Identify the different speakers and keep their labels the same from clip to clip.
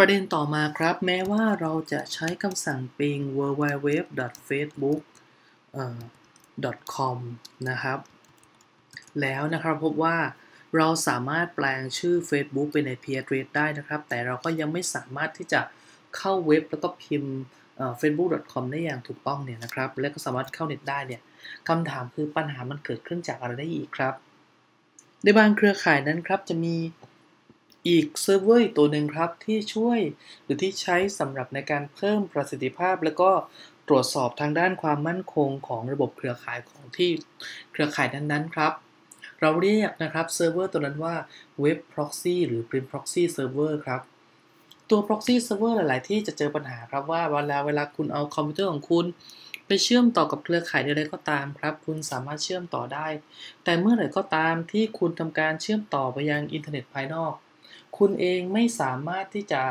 Speaker 1: ประเด็นต่อมาครับ แม้ว่าเราจะใช้คำสั่ง ping www.facebook.com นะครับ แล้วนะครับพบว่าเราสามารถแปลงชื่อ Facebook เป็น IP address ได้นะครับ แต่เราก็ยังไม่สามารถที่จะเข้าเว็บแล้วก็พิมพ์ facebook.com ได้อย่างถูกต้องเนี่ยนะครับ และก็สามารถเข้าเน็ตได้เนี่ยคำถามคือปัญหามันเกิดขึ้นจากอะไรได้อีกครับ ในบางเครือข่ายนั้นครับจะมี อีกเซิร์ฟเวอร์อีกตัวหนึ่งครับที่ช่วยหรือที่ใช้สำหรับในการเพิ่มประสิทธิภาพ แล้วก็ตรวจสอบทางด้านความมั่นคงของระบบเครือข่ายของที่เครือข่ายนั้นๆครับ เราเรียกนะครับเซิร์ฟเวอร์ตัวนั้นว่า Web Proxy หรือ Print Proxy Server ครับตัว Proxy Server หลาย ๆ ที่จะเจอปัญหาครับว่าเวลาเวลาคุณเอาคอมพิวเตอร์ของคุณ ไปเชื่อมต่อกับเครือข่ายใดๆก็ตามครับ คุณสามารถเชื่อมต่อได้ แต่เมื่อไหร่ก็ตามที่คุณทำการเชื่อมต่อไปยังอินเทอร์เน็ตภายนอก คุณเองไม่สามารถที่จะ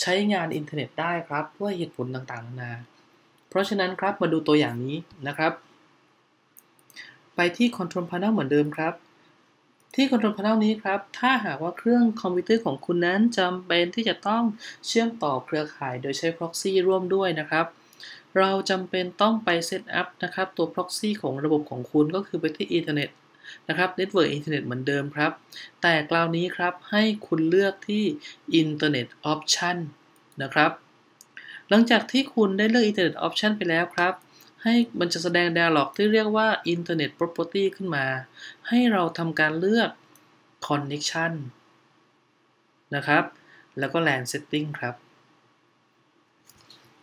Speaker 1: ใช้งานอินเทอร์เน็ตได้ครับด้วยเหตุผลต่างๆนานา เพราะฉะนั้นครับมาดูตัวอย่างนี้นะครับ ไปที่ Control Panel เหมือนเดิมครับ ที่ Control Panel นี้ครับ ถ้าหากว่าเครื่องคอมพิวเตอร์ของคุณนั้นจำเป็นที่จะต้องเชื่อมต่อเครือข่ายโดยใช้ Proxy ร่วมด้วยนะครับ เราจำเป็นต้องไปเซตอัพนะครับตัว Proxy ของระบบของคุณก็คือไปที่อิ นเทอร์เน็ตนะครับ Network Internet เหมือนเดิมครับ แต่คราวนี้ครับให้คุณเลือกที่ Internet Option นะครับ หลังจากที่คุณได้เลือก Internet Option ไปแล้วครับ ให้มันจะแสดง dialog ที่เรียกว่า Internet Property ขึ้นมา ให้เราทำการเลือก Connection นะครับ แล้วก็ LAN Setting ครับ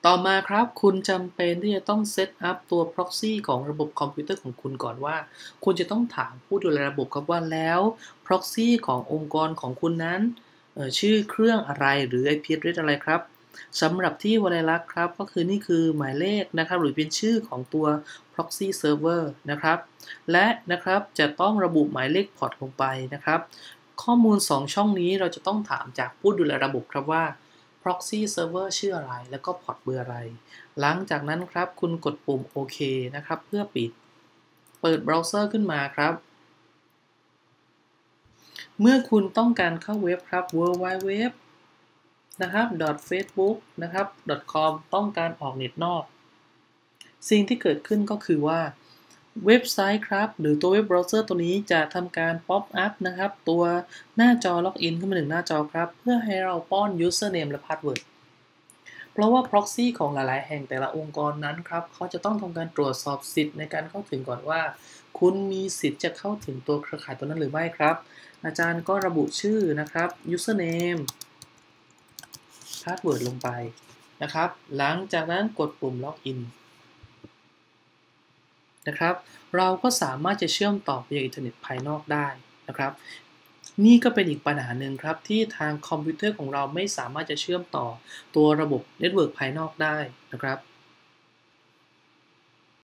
Speaker 1: ต่อมาครับคุณจำเป็นที่จะต้องเซตอัพตัว proxy ของระบบคอมพิวเตอร์ของคุณก่อนว่า คุณจะต้องถามผู้ดูแลระบบครับว่าแล้ว proxy ขององค์กรของคุณนั้น ชื่อเครื่องอะไรหรือ IP address อะไรครับสำหรับที่วลัยลักษ์ครับก็คือนี่คือหมายเลขนะครับหรือเป็นชื่อของตัว proxy server นะครับ และนะครับจะต้องระบุหมายเลขพอร์ตลงไปนะครับ ข้อมูล 2 ช่องนี้เราจะต้องถามจากผู้ดูแลระบบครับว่า proxy server ชื่ออะไร แล้วก็พอร์ตเบอร์อะไร หลังจากนั้นครับคุณกดปุ่มโอเคนะครับ เพื่อปิด เปิดเบราว์เซอร์ขึ้นมาครับ เมื่อคุณต้องการเข้าเว็บครับ www นะครับ .facebook นะครับ .com ต้องการออกเน็ตนอก สิ่งที่เกิดขึ้นก็คือว่า เว็บไซต์ครับ หรือตัวเว็บเบราว์เซอร์ตัวนี้จะทำการป๊อปอัพนะครับ ตัวหน้าจอล็อกอินขึ้นมาหนึ่งหน้าจอครับ เพื่อให้เราป้อน username และ password เพราะว่า proxy ของหลาย ๆ แห่งแต่ละองค์กรนั้นครับ เขาจะต้องทำการตรวจสอบสิทธิ์ในการเข้าถึงก่อนว่า คุณมีสิทธิ์จะเข้าถึงตัวเครือข่ายตัวนั้นหรือไม่ครับ อาจารย์ก็ระบุชื่อนะครับ username password ลงไปนะครับ หลังจากนั้นกดปุ่มล็อกอิน นะครับ เราก็สามารถจะเชื่อมต่อไปยังอินเทอร์เน็ตภายนอกได้นะครับ นี่ก็เป็นอีกปัญหาหนึ่งครับ ที่ทางคอมพิวเตอร์ของเราไม่สามารถจะเชื่อมต่อตัวระบบเน็ตเวิร์กภายนอกได้นะครับ